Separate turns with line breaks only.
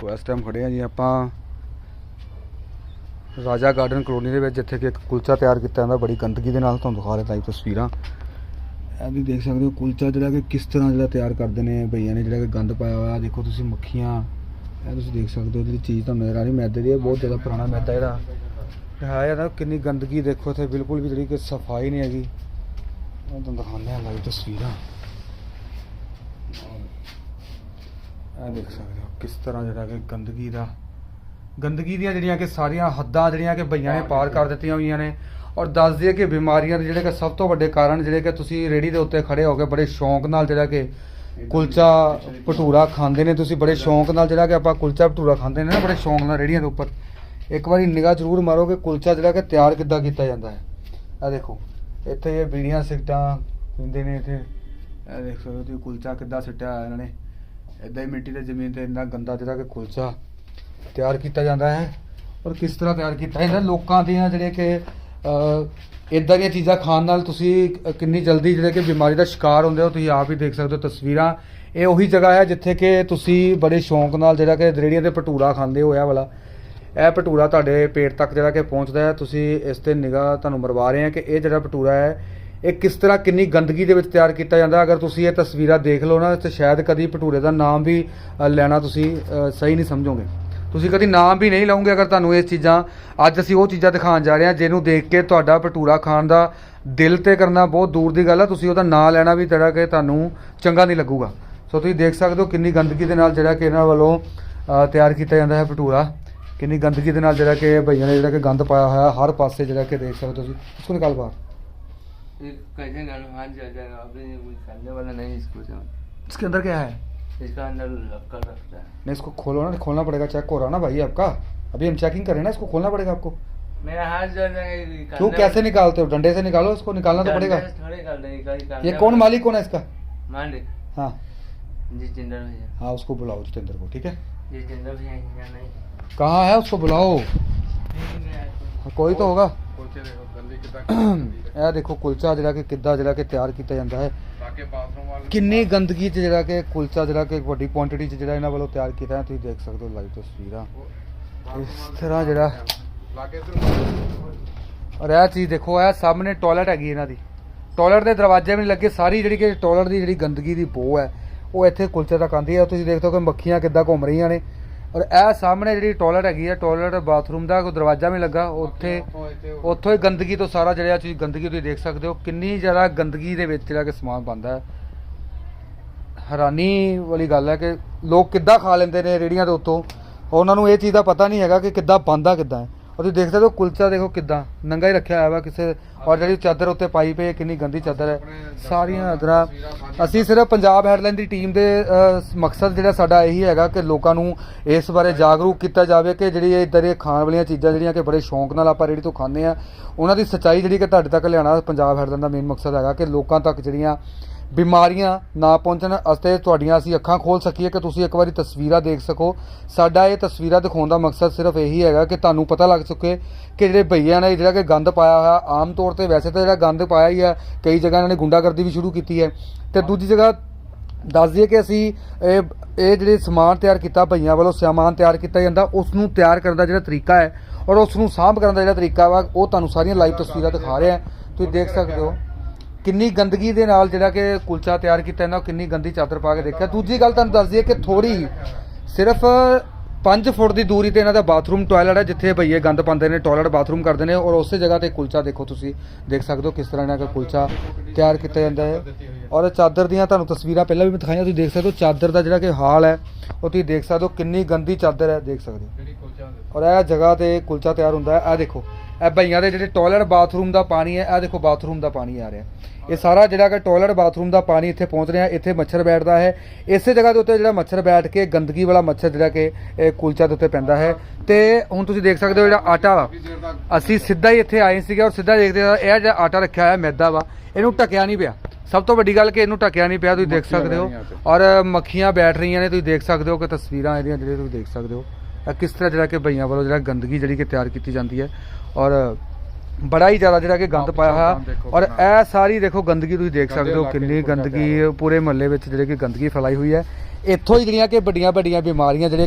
ਸੋ ਇਸ ਟਾਈਮ ਖੜੇ ਆ ਜੀ ਆਪਾਂ ਰਾਜਾ ਗਾਰਡਨ ਕਲੋਨੀ ਦੇ ਵਿੱਚ, ਜਿੱਥੇ ਕਿ ਇੱਕ ਕੁਲਚਾ ਤਿਆਰ ਕੀਤਾ ਜਾਂਦਾ, ਬੜੀ ਗੰਦਗੀ ਦੇ ਨਾਲ ਤੁਹਾਨੂੰ ਦਿਖਾ ਰਿਹਾ ਲਾਈਵ ਤਸਵੀਰਾਂ। ਇਹ ਵੀ ਦੇਖ ਸਕਦੇ ਹੋ, ਕੁਲਚਾ ਜਿਹੜਾ ਕਿ ਕਿਸ ਤਰ੍ਹਾਂ ਜਿਹੜਾ ਤਿਆਰ ਕਰਦੇ ਨੇ ਭਈਆ ਨੇ, ਜਿਹੜਾ ਕਿ ਗੰਦ ਪਾਇਆ ਹੋਇਆ ਦੇਖੋ ਤੁਸੀਂ ਮੱਖੀਆਂ, ਇਹ ਤੁਸੀਂ ਦੇਖ ਸਕਦੇ ਹੋ, ਜਿਹੜੀ ਚੀਜ਼ ਤੁਹਾਨੂੰ ਨਜ਼ਰ ਆ ਰਹੀ, ਮੈਦੇ ਦੀ ਹੈ ਬਹੁਤ ਜ਼ਿਆਦਾ ਪੁਰਾਣਾ ਮੈਦਾ ਜਿਹੜਾ ਹੈ ਯਾਰ ਕਿੰਨੀ ਗੰਦਗੀ ਦੇਖੋ ਇੱਥੇ, ਬਿਲਕੁਲ ਵੀ ਜਿਹੜੀ ਕਿ ਸਫ਼ਾਈ ਨਹੀਂ ਹੈਗੀ। ਮੈਂ ਤੁਹਾਨੂੰ ਦਿਖਾਉਂਦੇ ਹਾਂ ਲਾਈਵ ਤਸਵੀਰਾਂ। ਇਹ ਦੇਖ ਸਕਦੇ ਹੋ, ਕਿਸ ਤਰ੍ਹਾਂ ਜਿਹੜਾ ਕਿ ਗੰਦਗੀ ਦਾ, ਗੰਦਗੀ ਦੀਆਂ ਜਿਹੜੀਆਂ ਕਿ ਸਾਰੀਆਂ ਹੱਦਾਂ ਜਿਹੜੀਆਂ ਕਿ ਬਈਆਂ ਨੇ, ਪਾਰ ਕਰ ਦਿੱਤੀਆਂ ਹੋਈਆਂ ਨੇ। ਔਰ ਦੱਸ ਦਈਏ ਕਿ ਬਿਮਾਰੀਆਂ ਦੇ ਜਿਹੜੇ ਕਿ ਸਭ ਤੋਂ ਵੱਡੇ ਕਾਰਨ ਜਿਹੜੇ ਕਿ ਤੁਸੀਂ ਰੇੜੀ ਦੇ ਉੱਤੇ ਖੜੇ ਹੋ ਕੇ ਬੜੇ ਸ਼ੌਂਕ ਨਾਲ ਜਿਹੜਾ ਕਿ ਕੁਲਚਾ ਭਟੂਰਾ ਖਾਂਦੇ ਨੇ ਤੁਸੀਂ, ਬੜੇ ਸ਼ੌਂਕ ਨਾਲ ਜਿਹੜਾ ਕਿ ਆਪਾਂ ਕੁਲਚਾ ਭਟੂਰਾ ਖਾਂਦੇ ਨੇ ਨਾ, ਬੜੇ ਸ਼ੌਂਕ ਨਾਲ ਰੇੜੀਆਂ ਦੇ ਉੱਪਰ। ਇੱਕ ਵਾਰੀ ਨਿਗਾਹ ਜ਼ਰੂਰ ਮਾਰੋ ਕਿ ਕੁਲਚਾ ਜਿਹੜਾ ਕਿ ਤਿਆਰ ਕਿੱਦਾਂ ਕੀਤਾ ਜਾਂਦਾ ਹੈ। ਆ ਦੇਖੋ, ਇੱਥੇ ਇਹ ਬੀੜੀਆਂ ਸਿਗਟਾਂ ਪੀਂਦੇ ਨੇ ਇੱਥੇ। ਇਹ ਦੇਖ ਸਕਦੇ ਹੋ ਤੁਸੀਂ, ਕੁਲਚਾ ਕਿੱਦਾਂ ਸਿੱਟਿਆ ਹੋਇਆ ਇਹਨਾਂ ਨੇ। ਇਦਾਂ ਹੀ ਮਿੱਟੀ ਤੇ ਜ਼ਮੀਨ ਤੇ ਇੰਨਾ ਗੰਦਾ ਜਿਹੜਾ ਕਿ ਕੁਲਚਾ ਤਿਆਰ ਕੀਤਾ ਜਾਂਦਾ ਹੈ। ਔਰ ਕਿਸ ਤਰ੍ਹਾਂ ਤਿਆਰ ਕੀਤਾ ਜਾਂਦਾ? ਲੋਕਾਂ ਦੀਆਂ ਜਿਹੜੇ ਕਿ ਇਦਾਂ ਦੀਆਂ ਚੀਜ਼ਾਂ ਖਾਣ ਨਾਲ ਤੁਸੀਂ ਕਿੰਨੀ ਜਲਦੀ ਜਿਹੜੇ ਕਿ ਬਿਮਾਰੀ ਦਾ ਸ਼ਿਕਾਰ ਹੁੰਦੇ ਹੋ, ਤੁਸੀਂ ਆਪ ਹੀ ਦੇਖ ਸਕਦੇ ਹੋ ਤਸਵੀਰਾਂ। ਇਹ ਉਹੀ ਜਗ੍ਹਾ ਹੈ ਜਿੱਥੇ ਕਿ ਤੁਸੀਂ ਬੜੇ ਸ਼ੌਂਕ ਨਾਲ ਜਿਹੜਾ ਕਿ ਰੇੜੀਆਂ ਤੇ ਭਟੂਰਾ ਖਾਂਦੇ ਹੋਇਆ ਵਾਲਾ। ਇਹ ਭਟੂਰਾ ਤੁਹਾਡੇ ਪੇਟ ਤੱਕ ਜਿਹੜਾ ਕਿ ਪਹੁੰਚਦਾ ਹੈ। ਤੁਸੀਂ ਇਸ ਤੇ ਨਿਗਾਹ ਤੁਹਾਨੂੰ ਮਰਵਾ ਰਹੇ ਹਾਂ ਕਿ ਇਹ ਜਿਹੜਾ ਭਟੂਰਾ ਹੈ ਇਹ ਕਿਸ ਤਰ੍ਹਾਂ ਕਿੰਨੀ ਗੰਦਗੀ ਦੇ ਵਿੱਚ ਤਿਆਰ ਕੀਤਾ ਜਾਂਦਾ ਅਗਰ ਤੁਸੀਂ ਇਹ ਤਸਵੀਰਾਂ ਦੇਖ ਲਓ ਨਾ, ਤੇ ਸ਼ਾਇਦ ਕਦੀ ਭਟੂਰੇ ਦਾ ਨਾਮ ਵੀ ਲੈਣਾ ਤੁਸੀਂ ਸਹੀ ਨਹੀਂ ਸਮਝੋਗੇ। ਤੁਸੀਂ ਕਦੀ ਨਾਮ ਵੀ ਨਹੀਂ ਲਓਗੇ ਅਗਰ ਤੁਹਾਨੂੰ ਇਹ ਚੀਜ਼ਾਂ, ਅੱਜ ਅਸੀਂ ਉਹ ਚੀਜ਼ਾਂ ਦਿਖਾਉਣ ਜਾ ਰਹੇ ਹਾਂ, ਜਿਹਨੂੰ ਦੇਖ ਕੇ ਤੁਹਾਡਾ ਭਟੂਰਾ ਖਾਣ ਦਾ ਦਿਲ ਤੇ ਕਰਨਾ ਬਹੁਤ ਦੂਰ ਦੀ ਗੱਲ ਆ ਤੁਸੀਂ ਉਹਦਾ ਨਾਂ ਲੈਣਾ ਵੀ ਜਿਹੜਾ ਕਿ ਤੁਹਾਨੂੰ ਚੰਗਾ ਨਹੀਂ ਲੱਗੂਗਾ। ਸੋ ਤੁਸੀਂ ਦੇਖ ਸਕਦੇ ਹੋ ਕਿੰਨੀ ਗੰਦਗੀ ਦੇ ਨਾਲ ਜਿਹੜਾ ਕਿ ਇਹਨਾਂ ਵੱਲੋਂ ਤਿਆਰ ਕੀਤਾ ਜਾਂਦਾ ਹੈ ਭਟੂਰਾ। ਕਿੰਨੀ ਗੰਦਗੀ ਦੇ ਨਾਲ ਜਿਹੜਾ ਕਿ ਭਈਆਂ ਨੇ ਜਿਹੜਾ ਕਿ ਗੰਦ ਪਾਇਆ ਹੋਇਆ, ਹਰ ਪਾਸੇ ਜਿਹੜਾ ਕਿ ਦੇਖ ਸਕਦੇ ਹੋ ਤੁਸੀਂ। ਇਸਕੋ ਨਿਕਾਲ ਬਾਹਰ।
कैसे हाथ जल जाएगा अभी कुछ करने वाला नहीं इसको
इसके अंदर क्या है
इसका अंदर लक्कर रखता है
नहीं इसको खोलो ना खोलना पड़ेगा चेक हो रहा ना भाई आपका अभी हम चेकिंग कर रहे हैं ना इसको खोलना पड़ेगा आपको
मेरा हाथ जल जाएगा
क्यों कैसे निकालते हो डंडे से निकालो इसको निकालना तो पड़ेगा ये कौन मालिक कौन है इसका
मालिक
हाँ
जितेंद्र भैया
हाँ उसको बुलाओ जितेंद्र को ठीक है
जितेंद्र भैया
कहाँ है उसको बुलाओ हाँ, कोई तो होगा ਇਹ ਦੇਖੋ ਕੁਲਚਾ ਜਿਹੜਾ ਕਿ ਕਿੱਦਾਂ ਜਿਹੜਾ ਕਿ ਤਿਆਰ ਕੀਤਾ ਜਾਂਦਾ ਹੈ। ਕਿੰਨੀ ਗੰਦਗੀ 'ਚ ਜਿਹੜਾ ਕਿ ਕੁਲਚਾ ਜਿਹੜਾ ਕਿ ਵੱਡੀ ਕੁਆਂਟੀਟੀ 'ਚ ਜਿਹੜਾ ਇਹਨਾਂ ਵੱਲੋਂ ਤਿਆਰ ਕੀਤਾ ਹੈ ਤੁਸੀਂ ਦੇਖ ਸਕਦੇ ਹੋ ਲਾਈਵ ਤਸਵੀਰਾਂ। ਇਸ ਤਰ੍ਹਾਂ ਜਿਹੜਾ ਔਰ ਇਹ ਚੀਜ਼ ਦੇਖੋ ਇਹ ਸਾਹਮਣੇ ਟਾਇਲਟ ਹੈਗੀ ਇਹਨਾਂ ਦੀ। ਟਾਇਲਟ ਦੇ ਦਰਵਾਜ਼ੇ ਵੀ ਨਹੀਂ ਲੱਗੇ ਸਾਰੀ ਜਿਹੜੀ ਕਿ ਟਾਇਲਟ ਦੀ ਜਿਹੜੀ ਗੰਦਗੀ ਦੀ ਬੋ ਹੈ ਉਹ ਇੱਥੇ ਕੁਲਚੇ ਤੱਕ ਆਉਂਦੀ ਹੈ। ਤੁਸੀਂ ਦੇਖਦੇ ਹੋ ਕਿ ਮੱਖੀਆਂ ਕਿੱਦਾਂ ਘੁੰਮ ਰਹੀਆਂ ਨੇ। ਔਰ ਇਹ ਸਾਹਮਣੇ ਜਿਹੜੀ ਟਾਇਲਟ ਹੈਗੀ ਹੈ ਟਾਇਲਟ ਬਾਥਰੂਮ ਦਾ ਕੋਈ ਦਰਵਾਜ਼ਾ ਵੀ ਲੱਗਾ ਉੱਥੇ ਉੱਥੋਂ ਹੀ ਗੰਦਗੀ ਤੋਂ ਸਾਰਾ ਜਿਹੜਾ ਚੀਜ਼ ਗੰਦਗੀ ਤੁਸੀਂ ਦੇਖ ਸਕਦੇ ਹੋ ਕਿੰਨੀ ਜ਼ਿਆਦਾ ਗੰਦਗੀ ਦੇ ਵਿੱਚ ਜਿਹੜਾ ਕਿ ਸਮਾਨ ਬਣਦਾ ਹੈ। ਹੈਰਾਨੀ ਵਾਲੀ ਗੱਲ ਹੈ ਕਿ ਲੋਕ ਕਿੱਦਾਂ ਖਾ ਲੈਂਦੇ ਨੇ ਰੇੜੀਆਂ ਦੇ ਉੱਤੋਂ। ਉਹਨਾਂ ਨੂੰ ਇਹ ਚੀਜ਼ ਦਾ ਪਤਾ ਨਹੀਂ ਹੈਗਾ ਕਿ ਕਿੱਦਾਂ ਬਣਦਾ ਕਿੱਦਾਂ ਹੈ। ਔਰ ਤੁਸੀਂ ਦੇਖ ਸਕਦੇ ਹੋ ਕੁਲਚਾ ਦੇਖੋ ਕਿੱਦਾਂ ਨੰਗਾ ਹੀ ਰੱਖਿਆ ਹੋਇਆ ਵਾ ਕਿਸੇ ਔਰ ਜਿਹੜੀ ਚਾਦਰ ਉੱਤੇ ਪਾਈ ਪਈ ਹੈ ਕਿੰਨੀ ਗੰਦੀ ਚਾਦਰ ਹੈ। ਸਾਰੀਆਂ ਅਦਰਾ ਅਸੀਂ ਸਿਰਫ ਪੰਜਾਬ ਹੈਡਲਾਈਨ ਦੀ ਟੀਮ ਦੇ ਮਕਸਦ ਜਿਹੜਾ ਸਾਡਾ ਇਹੀ ਹੈਗਾ ਕਿ ਲੋਕਾਂ ਨੂੰ ਇਸ ਬਾਰੇ ਜਾਗਰੂਕ ਕੀਤਾ ਜਾਵੇ ਕਿ ਜਿਹੜੀ ਇਹ ਇਦਾਂ ਦੀਆਂ ਖਾਣ ਵਾਲੀਆਂ ਚੀਜ਼ਾਂ ਜਿਹੜੀਆਂ ਕਿ ਬੜੇ ਸ਼ੌਂਕ ਨਾਲ ਆਪਾਂ ਰੇੜੀ ਤੋਂ ਖਾਂਦੇ ਆ ਉਹਨਾਂ ਦੀ ਸੱਚਾਈ ਜਿਹੜੀ ਕਿ ਤੁਹਾਡੇ ਤੱਕ ਲਿਆਉਣਾ ਪੰਜਾਬ ਹੈਡਲਾਈਨ ਦਾ ਮੇਨ ਮਕਸਦ ਹੈਗਾ ਕਿ ਲੋਕਾਂ ਤੱਕ ਜਿਹੜੀਆਂ ਬਿਮਾਰੀਆਂ ਨਾ ਪਹੁੰਚਣ ਅਤੇ ਤੁਹਾਡੀਆਂ ਅਸੀਂ ਅੱਖਾਂ ਖੋਲ ਸਕੀਏ ਕਿ ਤੁਸੀਂ ਇੱਕ ਵਾਰੀ ਤਸਵੀਰਾਂ ਦੇਖ ਸਕੋ। ਸਾਡਾ ਇਹ ਤਸਵੀਰਾਂ ਦਿਖਾਉਣ ਦਾ ਮਕਸਦ ਸਿਰਫ ਇਹੀ ਹੈਗਾ ਕਿ ਤੁਹਾਨੂੰ ਪਤਾ ਲੱਗ ਸਕੇ ਕਿ ਜਿਹੜੇ ਭਈਆਂ ਨੇ, ਜਿਹੜਾ ਕਿ ਗੰਦ ਪਾਇਆ ਹੋਇਆ, ਆਮ ਤੌਰ ਤੇ ਵੈਸੇ ਤਾਂ ਜਿਹੜਾ ਗੰਦ ਪਾਇਆ ਹੀ ਹੈ, ਕਈ ਜਗ੍ਹਾ ਇਹਨਾਂ ਨੇ ਗੁੰਡਾਗਰਦੀ ਵੀ ਸ਼ੁਰੂ ਕੀਤੀ ਹੈ। ਤੇ ਦੂਜੀ ਜਗ੍ਹਾ ਦੱਸ ਦਈਏ ਕਿ ਅਸੀਂ ਇਹ ਇਹ ਜਿਹੜੇ ਸਮਾਨ ਤਿਆਰ ਕੀਤਾ ਭਈਆਂ ਵੱਲੋਂ ਸਮਾਨ ਤਿਆਰ ਕੀਤਾ ਜਾਂਦਾ ਉਸ ਨੂੰ ਤਿਆਰ ਕਰਨ ਦਾ ਜਿਹੜਾ ਤਰੀਕਾ ਹੈ ਔਰ ਉਸ ਨੂੰ ਸਾਂਭ ਕਰਨ ਦਾ ਜਿਹੜਾ ਤਰੀਕਾ ਵਾ, ਉਹ ਤੁਹਾਨੂੰ ਸਾਰੀਆਂ ਲਾਈਵ ਤਸਵੀਰਾਂ ਦਿਖਾ ਰਿਹਾ। ਤੁਸੀਂ ਦੇਖ ਸਕਦੇ ਹੋ। ਕਿੰਨੀ ਗੰਦਗੀ ਦੇ ਨਾਲ ਜਿਹੜਾ ਕਿ ਕੁਲਚਾ ਤਿਆਰ ਕੀਤਾ ਇਹਨਾਂ ਕਿੰਨੀ ਗੰਦੀ ਚਾਦਰ ਪਾ ਕੇ ਦੇਖਿਆ। ਦੂਜੀ ਗੱਲ ਤੁਹਾਨੂੰ ਦੱਸ ਦਈਏ ਕਿ ਥੋੜੀ ਸਿਰਫ 5 ਫੁੱਟ ਦੀ ਦੂਰੀ ਤੇ ਇਹਨਾਂ ਦਾ ਬਾਥਰੂਮ ਟਾਇਲਟ ਹੈ ਜਿੱਥੇ ਭਈਏ ਗੰਦ ਪਾਉਂਦੇ ਨੇ ਟਾਇਲਟ ਬਾਥਰੂਮ ਕਰਦੇ ਨੇ ਔਰ ਉਸੇ ਜਗ੍ਹਾ ਤੇ ਕੁਲਚਾ ਦੇਖੋ ਤੁਸੀਂ ਦੇਖ ਸਕਦੇ ਹੋ ਕਿਸ ਤਰ੍ਹਾਂ ਇਹਨਾਂ ਦਾ ਕੁਲਚਾ ਤਿਆਰ ਕੀਤਾ ਜਾਂਦਾ ਹੈ। ਔਰ ਚਾਦਰ ਦੀਆਂ ਤੁਹਾਨੂੰ ਤਸਵੀਰਾਂ ਪਹਿਲਾਂ ਵੀ ਮੈਂ ਦਿਖਾਈਆਂ ਤੁਸੀਂ ਦੇਖ ਸਕਦੇ ਹੋ ਚਾਦਰ ਦਾ ਜਿਹੜਾ ਕਿ ਹਾਲ ਹੈ ਉਹ ਤੁਸੀਂ ਦੇਖ ਸਕਦੇ ਹੋ ਕਿੰਨੀ ਗੰਦੀ ਚਾਦਰ ਹੈ ਦੇਖ ਸਕਦੇ ਹੋ। ਔਰ ਇਹ ਜਗ੍ਹਾ ਤੇ ਕੁਲਚਾ ਤਿਆਰ ਹੁੰਦਾ ਹੈ ਇਹ ਦੇਖੋ ਇਹ ਭਈਆਂ ਦੇ ਜਿਹੜੇ ਟਾਇਲਟ ਬਾਥਰੂਮ ਦਾ ਪਾਣੀ ਹੈ ਇਹ ਦੇਖੋ ਬਾਥਰੂਮ ਦਾ ਪਾਣੀ ਆ ਰਿਹਾ। ਇਹ ਸਾਰਾ ਜਿਹੜਾ ਕਿ ਟਾਇਲਟ ਬਾਥਰੂਮ ਦਾ ਪਾਣੀ ਇੱਥੇ ਪਹੁੰਚ ਰਿਹਾ ਇੱਥੇ ਮੱਛਰ ਬੈਠਦਾ ਹੈ। ਇਸੇ ਜਗ੍ਹਾ ਦੇ ਉੱਤੇ ਜਿਹੜਾ ਮੱਛਰ ਬੈਠ ਕੇ ਗੰਦਗੀ ਵਾਲਾ ਮੱਛਰ ਜਿਹੜਾ ਕਿ ਇਹ ਕੁਲਚਾ ਦੇ ਉੱਤੇ ਪੈਂਦਾ ਹੈ। ਤੇ ਹੁਣ ਤੁਸੀਂ ਦੇਖ ਸਕਦੇ ਹੋ ਜਿਹੜਾ ਆਟਾ ਵਾ ਅਸੀਂ ਸਿੱਧਾ ਹੀ ਇੱਥੇ ਆਏ ਸੀਗੇ ਔਰ ਸਿੱਧਾ ਦੇਖਦੇ ਹਾਂ ਇਹ ਜਿਹੜਾ ਆਟਾ ਰੱਖਿਆ ਹੋਇਆ ਮੈਦਾ ਵਾ ਇਹਨੂੰ ਢੱਕਿਆ ਨਹੀਂ ਪਿਆ। ਸਭ ਤੋਂ ਵੱਡੀ ਗੱਲ ਕਿ ਇਹਨੂੰ ਢੱਕਿਆ ਨਹੀਂ ਪਿਆ ਤੁਸੀਂ ਦੇਖ ਸਕਦੇ ਹੋ। ਔਰ ਮੱਖੀਆਂ ਬੈਠ ਰਹੀਆਂ ਨੇ ਤੁਸੀਂ ਦੇਖ ਸਕਦੇ ਹੋ ਕਿ ਤਸਵੀਰਾਂ ਇਹਦੀਆਂ ਜਿਹੜੀਆਂ ਤੁਸੀਂ ਦੇਖ ਸਕਦੇ ਹੋ। ਕਿਸ ਤਰ੍ਹਾਂ ਜਿਹੜਾ ਕਿ ਭਈਆਂ ਵੱਲੋਂ ਜਿਹੜਾ ਗੰਦਗੀ ਜਿਹੜੀ ਕਿ ਤਿਆਰ ਕੀਤੀ ਜਾਂਦੀ ਹੈ। ਔਰ ਬੜਾ ਹੀ ਜ਼ਿਆਦਾ ਜਿਹੜਾ ਕਿ ਗੰਦ ਪਾਇਆ ਹੋਇਆ। ਔਰ ਇਹ ਸਾਰੀ ਦੇਖੋ ਗੰਦਗੀ ਤੁਸੀਂ ਦੇਖ ਸਕਦੇ ਹੋ ਕਿੰਨੀ ਗੰਦਗੀ ਪੂਰੇ ਮਹੱਲੇ ਵਿੱਚ ਜਿਹੜੇ ਕਿ ਗੰਦਗੀ ਫੈਲਾਈ ਹੋਈ ਹੈ। ਇੱਥੋਂ ਹੀ ਜਿਹੜੀਆਂ ਕਿ ਵੱਡੀਆਂ ਵੱਡੀਆਂ ਬਿਮਾਰੀਆਂ ਜਿਹੜੀਆਂ ਕਿ